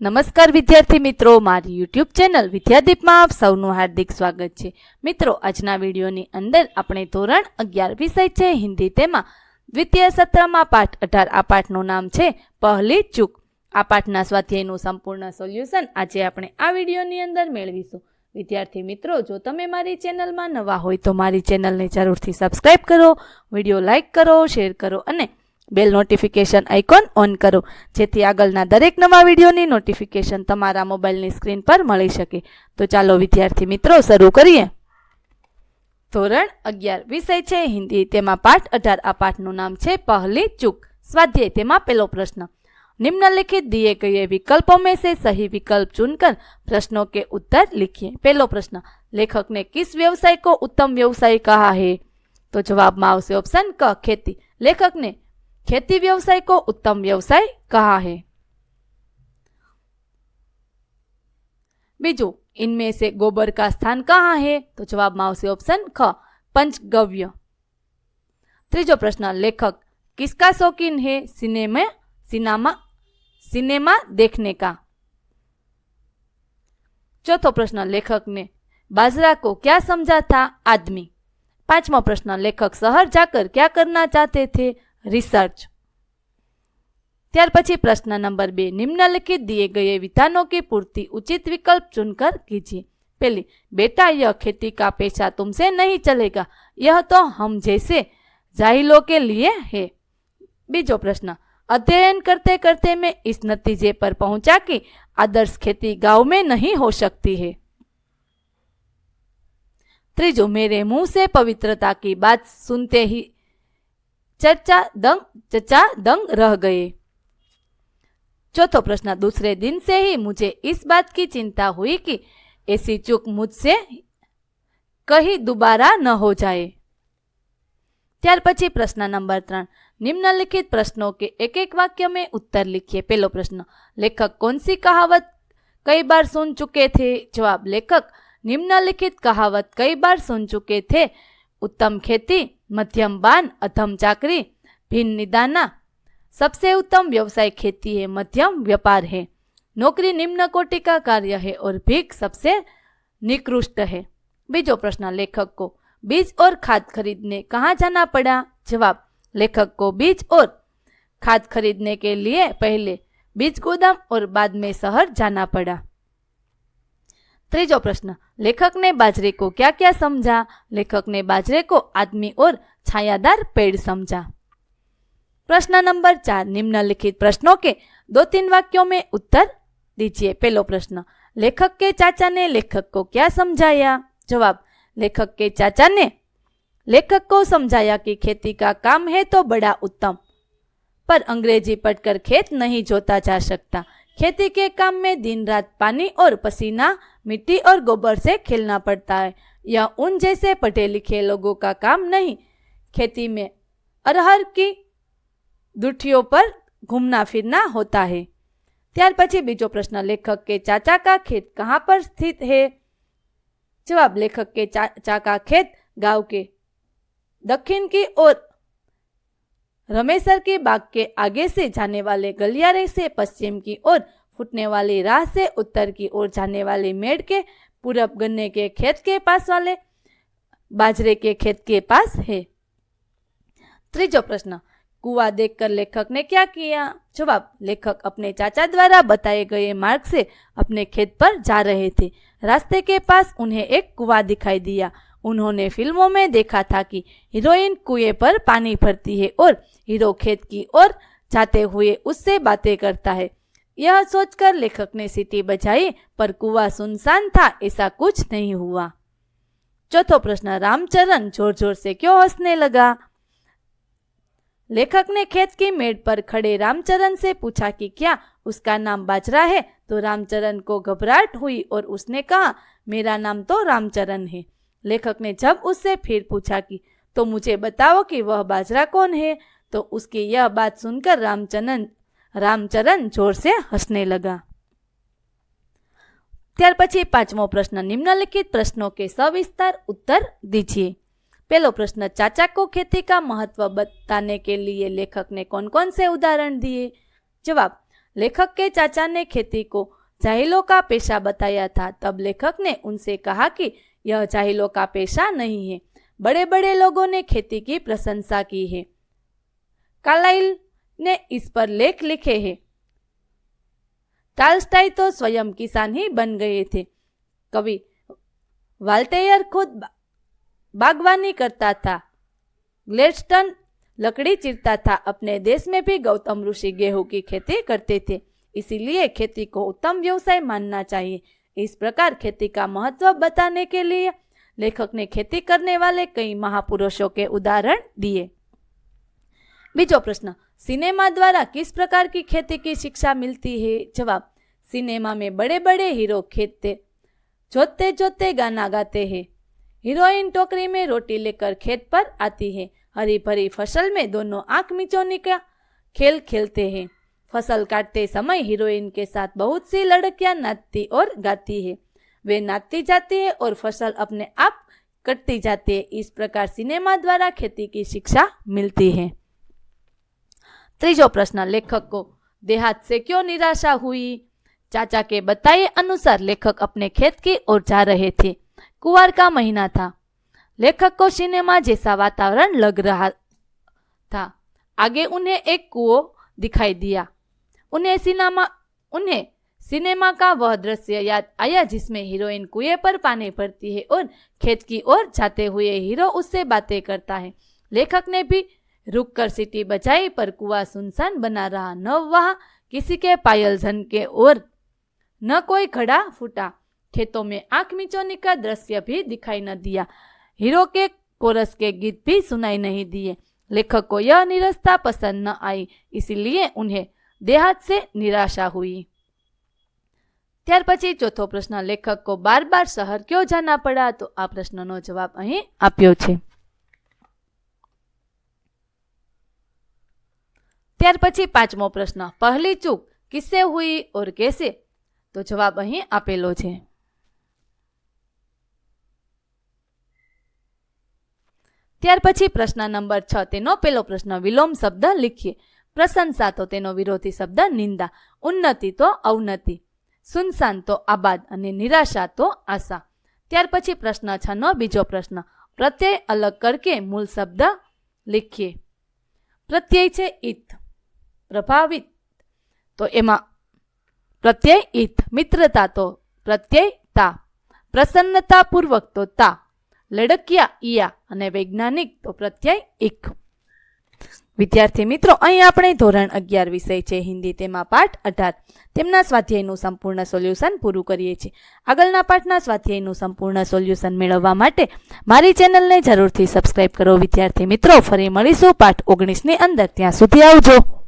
નમસ્કાર વિદ્યાર્થી મિત્રો, મારી યુટ્યુબ ચેનલ વિદ્યાદીપમાં આપ સૌનું હાર્દિક સ્વાગત છે. મિત્રો, આજના વિડીયોની અંદર આપણે ધોરણ અગિયાર વિષય છે, હિન્દી તેમાં. દ્વિતીય સત્રમાં પાઠ અઢાર, આ પાઠનું નામ છે, પહેલી ચૂક. આ પાઠના સ્વાધ્યાયનું સંપૂર્ણ સોલ્યુશન આજે આપણે આ વિડીયોની અંદર મેળવીશું. વિદ્યાર્થી મિત્રો, જો તમે મારી ચેનલમાં નવા હોય તો મારી ચેનલને જરૂરથી સબસ્ક્રાઈબ કરો, વીડિયો લાઇક કરો, શેર કરો અને બેલ નોટિફિકેશન આઇકોન ઓન કરો જેથી આગળના દરેક નવા વિડીયોની નોટિફિકેશન તમારા મોબાઈલની સ્ક્રીન પર મળી શકે તો ચાલો વિદ્યાર્થી મિત્રો શરૂ કરીએ ધોરણ અગિયાર વિષય છે હિન્દી તેમાં પાઠ અઢાર આ પાઠનું નામ છે પહેલી ચૂક સ્વાધ્યાય તેમાં પહેલો પ્રશ્ન निम्नलिखित दिए गए विकल्पों में से सही विकल्प चुनकर प्रश्नों के उत्तर लिखिए पहलो प्रश्न लेखक ने किस व्यवसाय को उत्तम व्यवसाय कहा है तो जवाब में आवश्य ऑप्शन क खेती व्यवसाय को उत्तम व्यवसाय कहा है। बीजू, इनमें से गोबर का स्थान कहाँ है? तो जवाब में ऑप्शन ख, पंचगव्य। त्रीजो प्रश्न, लेखक किसका शौकीन है? सिनेमा सिनेमा सिनेमा देखने का। चौथो प्रश्न, लेखक ने बाजरा को क्या समझा था? आदमी। पांचवा प्रश्न, लेखक शहर जाकर क्या करना चाहते थे? रिसर्च ત્યાર પછી પ્રશ્ન નંબર બે निम्नलिखित दिए गए विधानों की पूर्ति उचित विकल्प चुनकर कीजिए पहली बेटा यह खेती का पेशा तुमसे नहीं चलेगा यह तो हम जैसे जाहिलों के लिए है बीजो प्रश्न अध्ययन करते करते मैं इस नतीजे पर पहुंचा कि आदर्श खेती गांव में नहीं हो सकती है त्रीजो मेरे मुंह से पवित्रता की बात सुनते ही चर्चा दंग चचा दंग रह गए चौथो प्रश्न दूसरे दिन से ही मुझे इस बात की चिंता हुई कि ऐसी चूक मुझसे कहीं दोबारा न हो जाए ત્યાર પછી પ્રશ્ન નંબર ત્રણ निम्नलिखित प्रश्नों के एक एक वाक्य में उत्तर लिखिए पहलो प्रश्न लेखक कौन सी कहावत कई बार सुन चुके थे जवाब लेखक निम्नलिखित कहावत कई बार सुन चुके थे उत्तम खेती मध्यम बान, अधम चाकरी, भिन्न निदाना। सबसे उत्तम व्यवसाय खेती है, मध्यम व्यापार है। नौकरी निम्न कोटि का कार्य है और भीख सबसे निकृष्ट है। बीजो प्रश्न, लेखक को बीज और खाद खरीदने कहाँ जाना पड़ा? जवाब, लेखक को बीज और खाद खरीदने के लिए पहले बीज गोदाम और बाद में शहर जाना पड़ा। त्रीजो प्रश्न लेखक ने बाजरे को क्या क्या समझा लेखक ने बाजरे को आदमी और छायादार पेड़ समझा प्रश्न नंबर चार निम्नलिखित प्रश्नों के दो तीन वाक्यों में उत्तर दीजिए पहलो प्रश्न लेखक के चाचा ने लेखक को क्या समझाया जवाब लेखक के चाचा ने लेखक को समझाया कि खेती का काम है तो बड़ा उत्तम पर अंग्रेज़ी पढ़कर खेत नहीं जोता जा सकता खेती के काम में दिन रात पानी और पसीना, मिट्टी और गोबर से खेलना पड़ता है। यह उन जैसे पढ़े लिखे लोगों का काम नहीं, खेती में अरहर की दुठियों पर घूमना फिरना होता है। त्यार પછી बीजो प्रश्न, लेखक के चाचा का खेत कहाँ पर स्थित है? जवाब, लेखक के चाचा का खेत गाँव के दक्षिण की ओर रमेसर के बाग के आगे से जाने वाले गलियारे से पश्चिम की ओर, फुटने वाली राह से उत्तर की ओर जाने वाली मेड़ के पूरब गन्ने के खेत के पास वाले, बाजरे के खेत के पास है। त्रीजो प्रश्न, कुआ देखकर लेखक ने क्या किया? जवाब, लेखक अपने चाचा द्वारा बताए गए मार्ग से अपने खेत पर जा रहे थे। रास्ते के पास उन्हें एक कुआ दिखाई दिया। उन्होंने फ़िल्मों में देखा था कि हीरोइन कुएँ पर पानी भरती है और हीरो खेत की ओर जाते हुए उससे बातें करता है। यह सोचकर लेखक ने सीटी बजाई, पर कुआ सुनसान था, ऐसा कुछ नहीं हुआ। चौथो प्रश्न, रामचरण ज़ोर ज़ोर से क्यों हंसने लगा? लेखक ने खेत की मेड़ पर खड़े रामचरण से पूछा कि क्या उसका नाम बाजरा है? तो रामचरण को घबराहट हुई और उसने कहा, मेरा नाम तो रामचरण है। लेखक ने जब उससे फिर पूछा कि तो मुझे बताओ कि वह बाजरा कौन है तो उसकी यह बात सुनकर रामचरण रामचरण जोर से हंसने लगा ત્યાર પછી પાંચમો પ્રશ્ન નિમ્નલિખિત प्रश्नों के सविस्तार उत्तर दीजिए पहलो प्रश्न चाचा को खेती का महत्व बताने के लिए लेखक ने कौन कौन से उदाहरण दिए जवाब लेखक के चाचा ने खेती को जाहिलों का पेशा बताया था तब लेखक ने उनसे कहा कि यह जाहिलों का पेशा नहीं है। बड़े बड़े लोगों ने खेती की प्रशंसा की है। कालाइल ने इस पर लेख लिखे हैं। टालस्टाई तो स्वयं किसान ही बन गए थे। कवि वाल्टेयर खुद बागवानी करता था। ग्लेडस्टन लकड़ी चिरता था। अपने देश में भी गौतम ऋषि गेहूँ की खेती करते थे। इसीलिए खेती को उत्तम व्यवसाय मानना चाहिए। इस प्रकार खेती का महत्व बताने के लिए लेखक ने खेती करने वाले कई महापुरुषों के उदाहरण दिए। बीजो प्रश्न, सिनेमा द्वारा किस प्रकार की खेती की शिक्षा मिलती है? जवाब, सिनेमा में बड़े बड़े हीरो खेतते जोते जोते गाना गाते हैं। हीरोइन टोकरी में रोटी लेकर खेत पर आती है। हरी भरी फ़सल में दोनों आँख मिचोनी का खेल खेलते हैं। फ़सल काटते समय हीरोइन के साथ बहुत सी लड़कियाँ नाचती और गाती है। वे नाचती जाती है और फ़सल अपने आप कटती जाती है। इस प्रकार सिनेमा द्वारा खेती की शिक्षा मिलती है। त्रीजो प्रश्न, लेखक को, देहात से क्यों निराशा हुई? चाचा के बताए अनुसार लेखक अपने खेत की ओर जा रहे थे। कुवार का महीना था। लेखक को सिनेमा जैसा वातावरण लग रहा था। आगे उन्हें एक कुओं दिखाई दिया। उन्हें सिनेमा उन्हें सिनेमा का वह दृश्य याद आया जिसमें हीरोइन कुएँ पर पानी भरती है और खेत की ओर जाते हुए हीरो उससे बातें करता है। लेखक ने भी रुक कर सीटी बजाई पर कुआ सुनसान बना रहा। न वहाँ किसी के पायल झन के और न कोई खड़ा फूटा। खेतों में आँख मिचोनी का दृश्य भी दिखाई न दिया। हीरो के कोरस के गीत भी सुनाई नहीं दिए। लेखक को यह निरस्ता पसंद न आई, इसीलिए उन्हें देहात से निराशा हुई ત્યાર પછી ચોથો પ્રશ્ન લેખક કો બાર બાર શહેર ક્યો જાના પડા તો આ પ્રશ્નનો જવાબ અહીં આપ્યો છે ત્યાર પછી પાંચમો પ્રશ્ન પહેલી ચૂક કિસ્સે હુઈ ઓર કેસે તો જવાબ અહીં આપેલો છે ત્યાર પછી પ્રશ્ન નંબર છ તેનો પેલો પ્રશ્ન વિલોમ શબ્દ લીખીએ પ્રશંસા તો તેનો વિરોધી શબ્દ નિંદા. ઉન્નતિ તો અવનતિ. સુનસાન તો આબાદ અને નિરાશા તો આશા. ત્યાર પછી પ્રશ્ન છ નો બીજો પ્રશ્ન. પ્રત્યય અલગ કરકે મૂળ શબ્દ લીખીએ. પ્રત્યય છે ઈત પ્રભાવિત. તો એમાં પ્રત્યય ઈત મિત્રતા તો પ્રત્યય તા પ્રસન્નતાપૂર્વક તો તા. લડકિયા ઈયા અને વૈજ્ઞાનિક તો પ્રત્યય ઇક વિદ્યાર્થી મિત્રો, અહીં આપણે ધોરણ અગિયાર વિષય છે, હિન્દી તેમાં પાઠ અઢાર. તેમના સ્વાધ્યાયનું સંપૂર્ણ સોલ્યુશન પૂરું કરીએ છીએ. આગળના પાઠના સ્વાધ્યાયનું સંપૂર્ણ સોલ્યુશન મેળવવા માટે મારી ચેનલને જરૂરથી સબસ્ક્રાઇબ કરો. વિદ્યાર્થી મિત્રો, ફરી મળીશું પાઠ ઓગણીસની અંદર. ત્યાં સુધી આવજો.